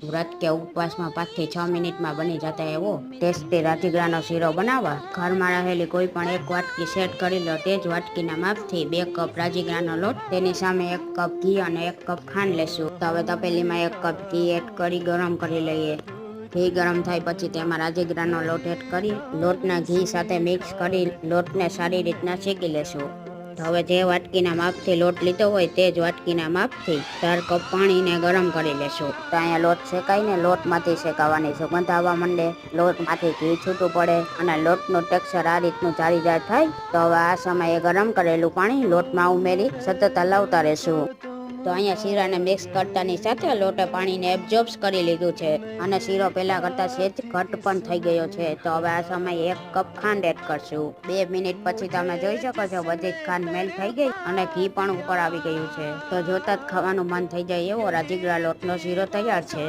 વ્રત કે ઉપવાસમાં પાંચથી છ મિનિટમાં બની જતા એવો ટેસ્ટી રાજીગરાનો શીરો બનાવવા ઘરમાં રહેલી કોઈ પણ એક વાટકી સેટ કરી લો. તે જ વાટકીના માપથી બે કપ રાજીગરાનો લોટ, તેની સામે એક કપ ઘી અને એક કપ ખાંડ લેશું. તો હવે તપેલીમાં એક કપ ઘી એડ કરી ગરમ કરી લઈએ. ઘી ગરમ થાય પછી તેમાં રાજીગરાનો લોટ એડ કરી લોટના ઘી સાથે મિક્સ કરી લોટને સારી રીતના શેકી લેશું. હવે જે વાટકીના માપથી લોટ લીધો હોય તે જ વાટકીના માપથી ચાર કપ પાણીને ગરમ કરી લેશું. તો અહીંયા લોટ શેકાઈને લોટમાંથી શેકાવાની સુગંધ આવવા માંડે. લોટમાંથી ઘી છૂટું પડે અને લોટનું ટેક્સચર આ રીતનું જાળીદાર થાય. તો હવે આ સમયે ગરમ કરેલું પાણી લોટમાં ઉમેરી સતત હલાવતા રહેશું. તો અહીંયા શીરાને મિક્સ કરતાની સાથે લોટે પાણીને એબ્ઝોર્બ્સ કરી લીધું છે. અને શીરો પહેલા કરતા સેજ ઘટ પણ થઈ ગયો છે. તો હવે આ સમયે એક કપ ખાંડ એડ કરશું. બે મિનિટ પછી તમે જોઈ શકો છો બધી જ ખાંડ મેલ થઈ ગઈ અને ઘી પણ ઉપર આવી ગયું છે. તો જોતા જ ખાવાનું મન થઈ જાય એવો રાજીગરા લોટનો શીરો તૈયાર છે.